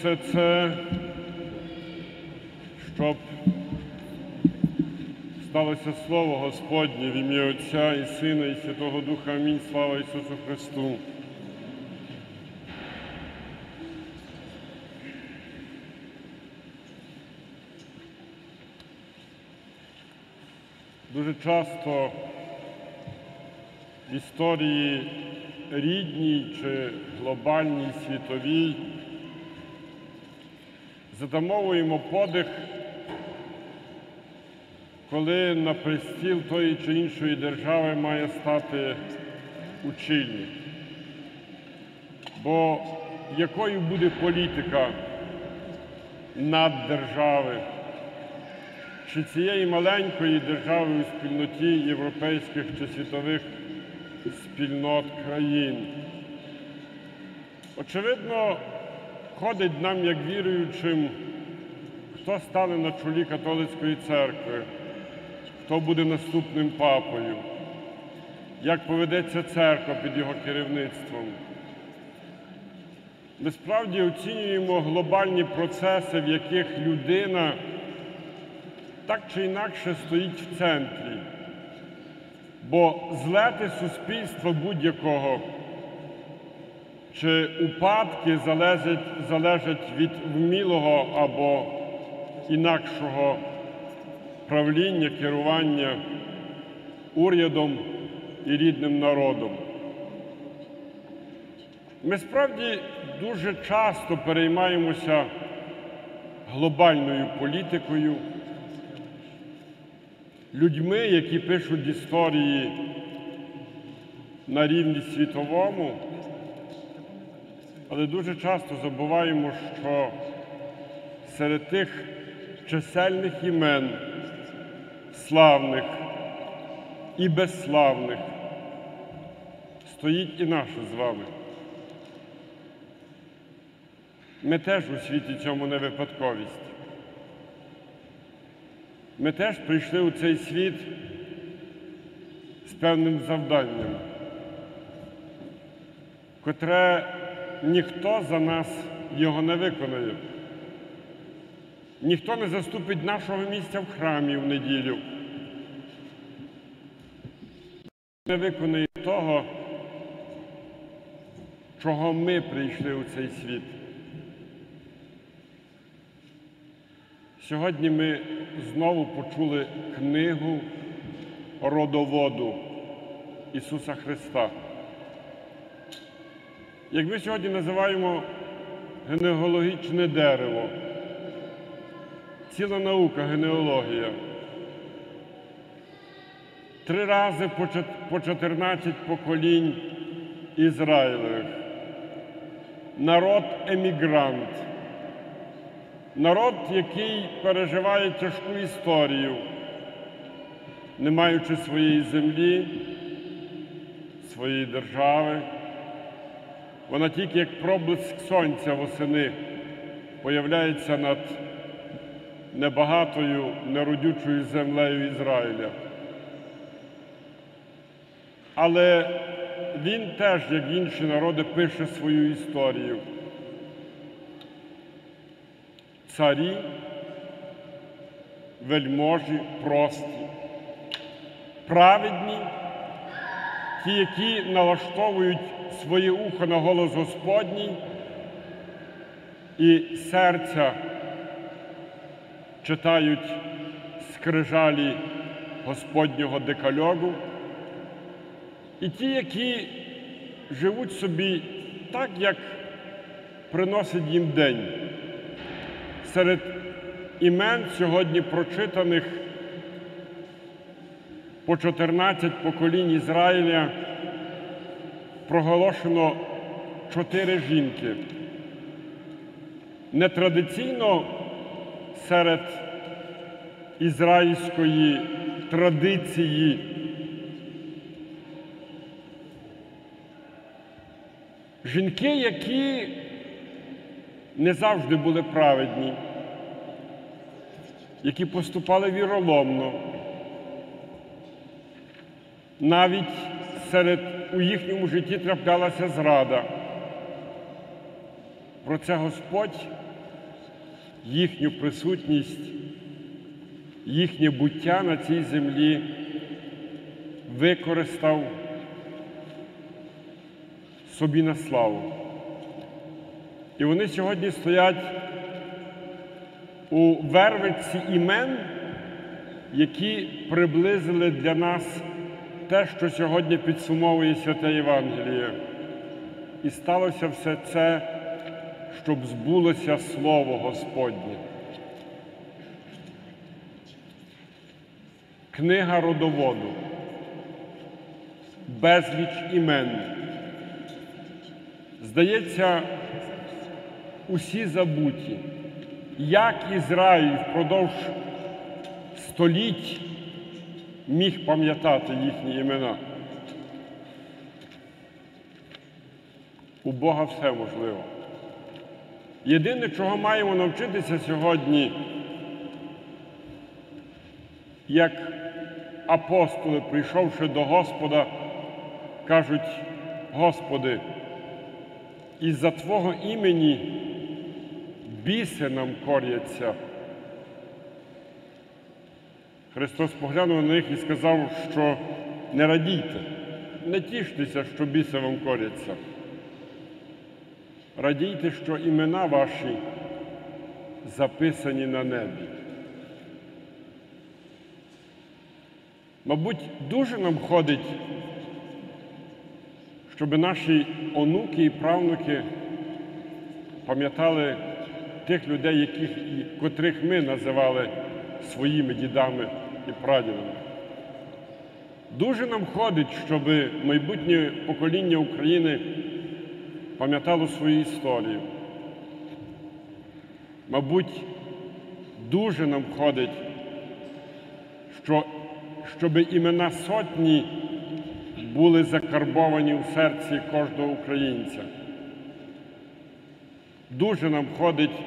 все це, щоб сталося Слово Господнє в ім'я Отця і Сина, і Святого Духа. Амінь. Слава Ісусу Христу. Дуже часто в історії рідній чи глобальній світовій затамовуємо подих, коли на престіл тої чи іншої держави має стати очільник. Бо якою буде політика наддержави? чи цієї маленької держави у спільноті європейських чи світових спільнот країн. Очевидно, ходить нам, як віруючим, хто стане на чолі католицької церкви, хто буде наступним папою, як поведеться церква під його керівництвом. Ми справді оцінюємо глобальні процеси, в яких людина так чи інакше стоїть в центрі. Бо злети суспільства будь-якого чи упадки залежать, залежать від вмілого або інакшого правління, керування урядом і рідним народом. Ми справді дуже часто переймаємося глобальною політикою людьми, які пишуть історії на рівні світовому, але дуже часто забуваємо, що серед тих чисельних імен, славних і безславних, стоїть і наше з вами. Ми теж у світі цьому не випадковість. Ми теж прийшли у цей світ з певним завданням, котре ніхто за нас його не виконає. Ніхто не заступить нашого місця в храмі в неділю. Не виконає того, чого ми прийшли у цей світ. Сьогодні ми знову почули книгу родоводу Ісуса Христа. Як ми сьогодні називаємо генеалогічне дерево, ціла наука генеалогія. Три рази по 14 поколінь Ізраїлевих. Народ емігрант. Народ, який переживає тяжку історію, не маючи своєї землі, своєї держави, вона тільки як проблиск сонця восени появляється над небагатою, неродючою землею Ізраїля. Але він теж, як інші народи, пише свою історію. царі, вельможі, прості, праведні, ті, які налаштовують своє ухо на голос Господній і серця читають скрижалі Господнього декальогу, і ті, які живуть собі так, як приносить їм день. Серед імен сьогодні прочитаних по 14 поколінь Ізраїля проголошено чотири жінки. Нетрадиційно серед ізраїльської традиції жінки, які не завжди були праведні, які поступали віроломно. Навіть серед у їхньому житті траплялася зрада. про це Господь, їхню присутність, їхнє буття на цій землі використав собі на славу. І вони сьогодні стоять у вервиці імен, які приблизили для нас те, що сьогодні підсумовує святе Євангеліє. І сталося все це, щоб збулося Слово Господнє. Книга родоводу, безліч імен. Здається, усі забуті, як Ізраїль впродовж століть міг пам'ятати їхні імена. У Бога все можливо. Єдине, чого маємо навчитися сьогодні, як апостоли, прийшовши до Господа, кажуть, Господи, із-за Твого імені біси нам коряться. Христос поглянув на них і сказав, що не радійте, не тіштеся, що біси вам коряться. Радійте, що імена ваші записані на небі. Мабуть, дуже нам ходить, щоб наші онуки і правнуки пам'ятали тих людей, яких, котрих ми називали своїми дідами і прадідами. Дуже нам ходить, щоб майбутнє покоління України пам'ятало свою історію. Мабуть, дуже нам ходить, що, щоб імена сотні були закарбовані у серці кожного українця. Дуже нам ходить,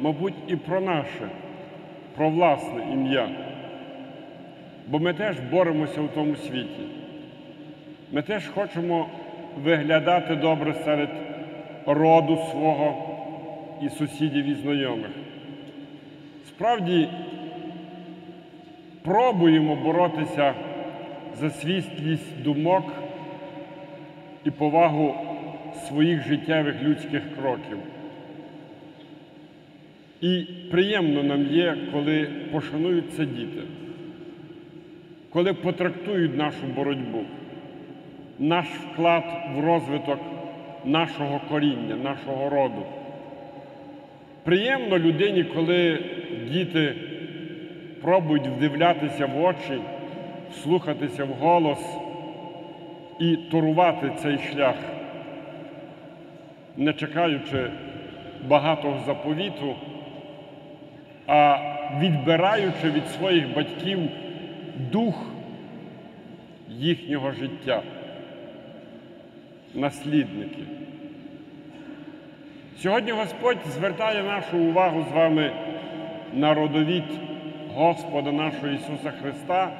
мабуть, і про наше, про власне ім'я. Бо ми теж боремося в тому світі. Ми теж хочемо виглядати добре серед роду свого і сусідів і знайомих. Справді пробуємо боротися за світлість думок і повагу своїх життєвих людських кроків. І приємно нам є, коли пошануються діти, коли потрактують нашу боротьбу, наш вклад в розвиток нашого коріння, нашого роду. Приємно людині, коли діти пробують вдивлятися в очі, слухатися в голос і турувати цей шлях, не чекаючи багатого заповіту, а відбираючи від своїх батьків дух їхнього життя, наслідники. Сьогодні Господь звертає нашу увагу з вами на родовід Господа нашого Ісуса Христа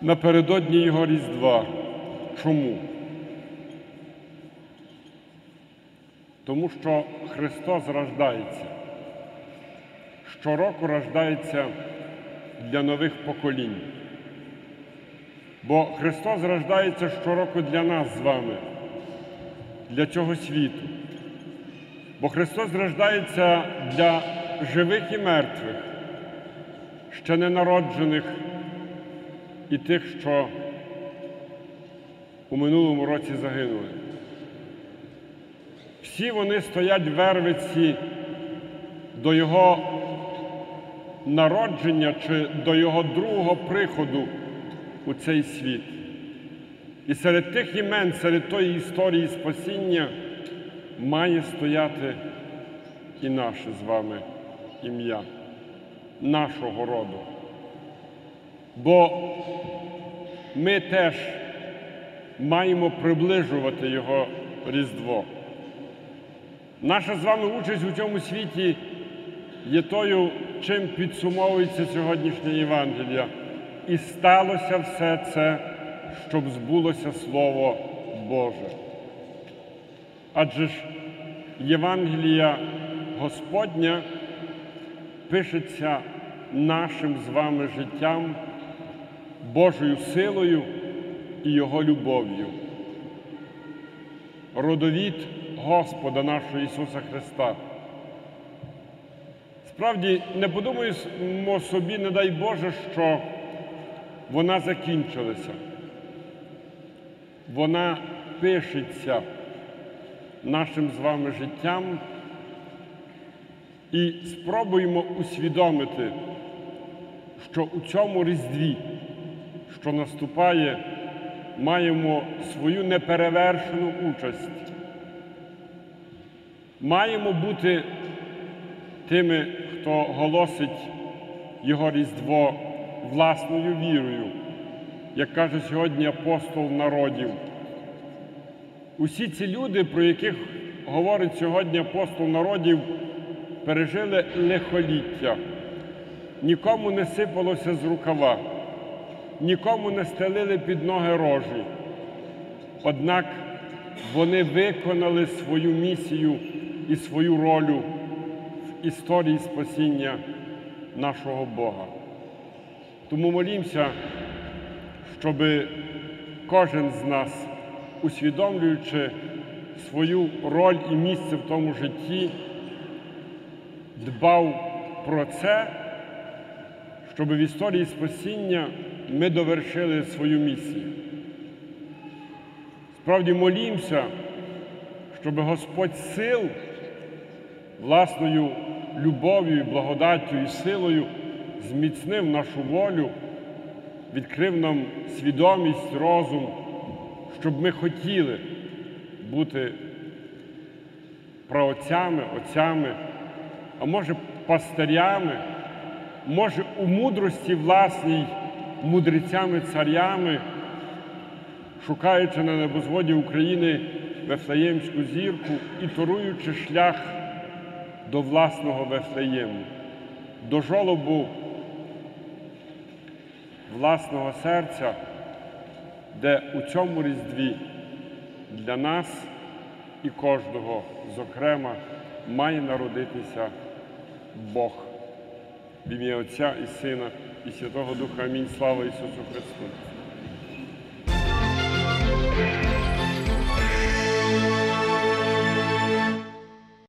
напередодні Його Різдва. Чому? Тому що Христос рождається. Щороку рождається для нових поколінь. Бо Христос рождається щороку для нас з вами, для цього світу. Бо Христос рождається для живих і мертвих, ще ненароджених і тих, що у минулому році загинули. Всі вони стоять в вервиці до Його народження чи до Його другого приходу у цей світ. І серед тих імен, серед тої історії спасіння має стояти і наше з вами ім'я, нашого роду. Бо ми теж маємо приближувати Його Різдво. Наша з вами участь у цьому світі є тою, чим підсумовується сьогоднішнє Євангелія. І сталося все це, щоб збулося Слово Боже. Адже ж Євангелія Господня пишеться нашим з вами життям, Божою силою і Його любов'ю. Родовід Господа нашого Ісуса Христа. Справді не подумаємо собі, не дай Боже, що вона закінчилася. Вона пишеться нашим з вами життям і спробуємо усвідомити, що у цьому різдві, що наступає, маємо свою неперевершену участь. Маємо бути тими, хто голосить його Різдво власною вірою, як каже сьогодні апостол народів. Усі ці люди, про яких говорить сьогодні апостол народів, пережили лихоліття. Нікому не сипалося з рукава, нікому не стелили під ноги рожі. Однак вони виконали свою місію і свою роль історії спасіння нашого Бога. Тому молімося, щоб кожен з нас, усвідомлюючи свою роль і місце в тому житті, дбав про це, щоб в історії спасіння ми довершили свою місію. Справді молімося, щоб Господь сил власною любов'ю, благодаттю і силою зміцнив нашу волю, відкрив нам свідомість, розум, щоб ми хотіли бути праотцями, отцями, а може пастирями, може у мудрості власній мудрецями, царями, шукаючи на небозводі України Вефлеємську зірку і торуючи шлях до власного Вефлеєму, до жолобу власного серця, де у цьому різдві для нас і кожного, зокрема, має народитися Бог. В ім'я Отця і Сина, і Святого Духа. Амінь. Слава Ісусу Христу!